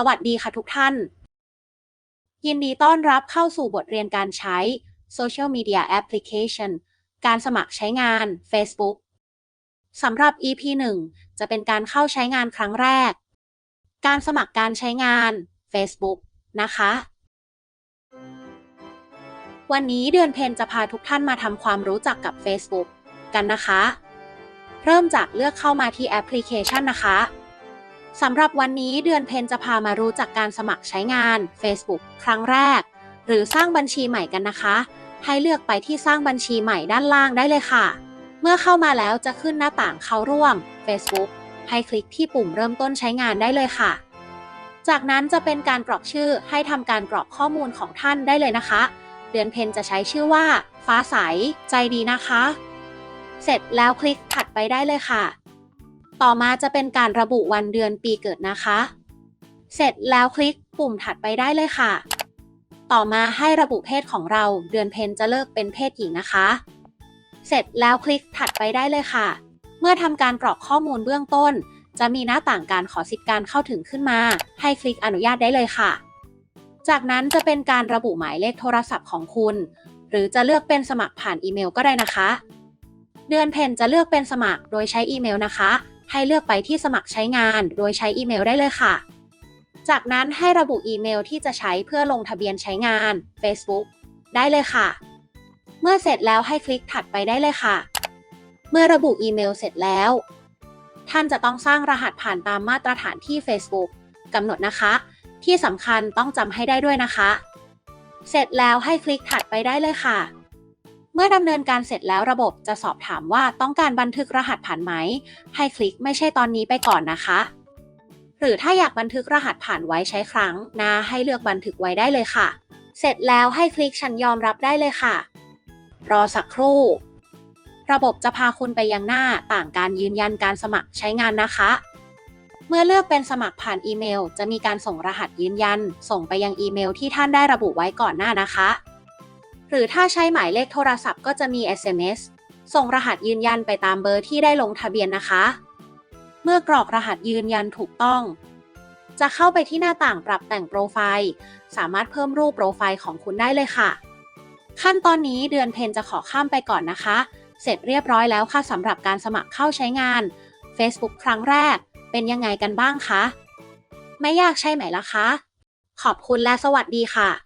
สวัสดีค่ะทุกท่าน ยินดีต้อนรับเข้าสู่บทเรียนการใช้ Social Media Application การสมัครใช้งาน Facebook สำหรับ EP 1 จะเป็นการเข้าใช้งานครั้งแรก การสมัครการใช้งาน Facebook นะคะ วันนี้เดือนเพนจะพาทุกท่านมาทำความรู้จักกับ Facebook กันนะคะ เริ่มจากเลือกเข้ามาที่แอปพลิเคชันนะคะ สำหรับวันนี้เดือนเพนจะพามารู้จักการสมัครใช้งาน Facebook ครั้งแรก หรือสร้างบัญชีใหม่กันนะคะ ให้เลือกไปที่สร้างบัญชีใหม่ด้านล่างได้เลยค่ะ เมื่อเข้ามาแล้วจะขึ้นหน้าต่างเข้าร่วม Facebook ให้คลิกที่ปุ่มเริ่มต้นใช้งานได้เลยค่ะ จากนั้นจะเป็นการกรอกชื่อให้ทำการกรอกข้อมูลของท่านได้เลยนะคะ เดือนเพนจะใช้ชื่อว่า ฟ้าใส ใจดีนะคะ เสร็จแล้วคลิกถัดไปได้เลยค่ะ ต่อมาจะเป็นการระบุวันเดือนปีเกิดนะคะ เสร็จแล้วคลิกปุ่มถัดไปได้เลยค่ะ ต่อมาให้ระบุเพศของเรา เดือนเพนจะเลิกเป็นเพศหญิงนะคะ เสร็จแล้วคลิกถัดไปได้เลยค่ะ เมื่อทำการกรอกข้อมูลเบื้องต้น จะมีหน้าต่างการขอสิทธิ์การเข้าถึงขึ้นมา ให้คลิกอนุญาตได้เลยค่ะ จากนั้นจะเป็นการระบุหมายเลขโทรศัพท์ของคุณ หรือจะเลือกเป็นสมัครผ่านอีเมลก็ได้นะคะ เดือนเพนจะเลือกเป็นสมัครโดยใช้อีเมลนะคะ ให้เลือกไปที่สมัครใช้งาน โดยใช้อีเมลได้เลยค่ะ จากนั้นให้ระบุอีเมลที่จะใช้เพื่อลงทะเบียนใช้งาน Facebook ได้เลยค่ะ เมื่อเสร็จแล้วให้คลิกถัดไปได้เลยค่ะ เมื่อระบุอีเมลเสร็จแล้ว ท่านจะต้องสร้างรหัสผ่านตามมาตรฐานที่ Facebook กำหนดนะคะ ที่สำคัญต้องจำให้ได้ด้วยนะคะ เสร็จแล้วให้คลิกถัดไปได้เลยค่ะ เมื่อดำเนินการเสร็จแล้วระบบจะสอบถามว่าต้องการบันทึกรหัสผ่านไหม ให้คลิกไม่ใช่ตอนนี้ไปก่อนนะคะ หรือถ้าอยากบันทึกรหัสผ่านไว้ใช้ครั้งนะให้เลือกบันทึกไว้ได้เลยค่ะ เสร็จแล้วให้คลิกฉันยอมรับได้เลยค่ะ รอสักครู่ ระบบจะพาคุณไปยังหน้าต่างการยืนยันการสมัครใช้งานนะคะ เมื่อเลือกเป็นสมัครผ่านอีเมล จะมีการส่งรหัสยืนยัน ส่งไปยังอีเมลที่ท่านได้ระบุไว้ก่อนหน้านะคะ หรือถ้าใช้หมายเลขโทรศัพท์ก็จะมี SMS ส่งรหัสยืนยันไปตามเบอร์ที่ได้ลงทะเบียนนะคะ เมื่อกรอกรหัสยืนยันถูกต้อง จะเข้าไปที่หน้าต่างปรับแต่งโปรไฟล์ สามารถเพิ่มรูปโปรไฟล์ของคุณได้เลยค่ะ ขั้นตอนนี้เดือนเพนจะขอข้ามไปก่อนนะคะ เสร็จเรียบร้อยแล้วค่ะสำหรับการสมัครเข้าใช้งาน Facebook ครั้งแรก เป็นยังไงกันบ้างคะ ไม่ยากใช่ไหมล่ะคะ ขอบคุณและสวัสดีค่ะ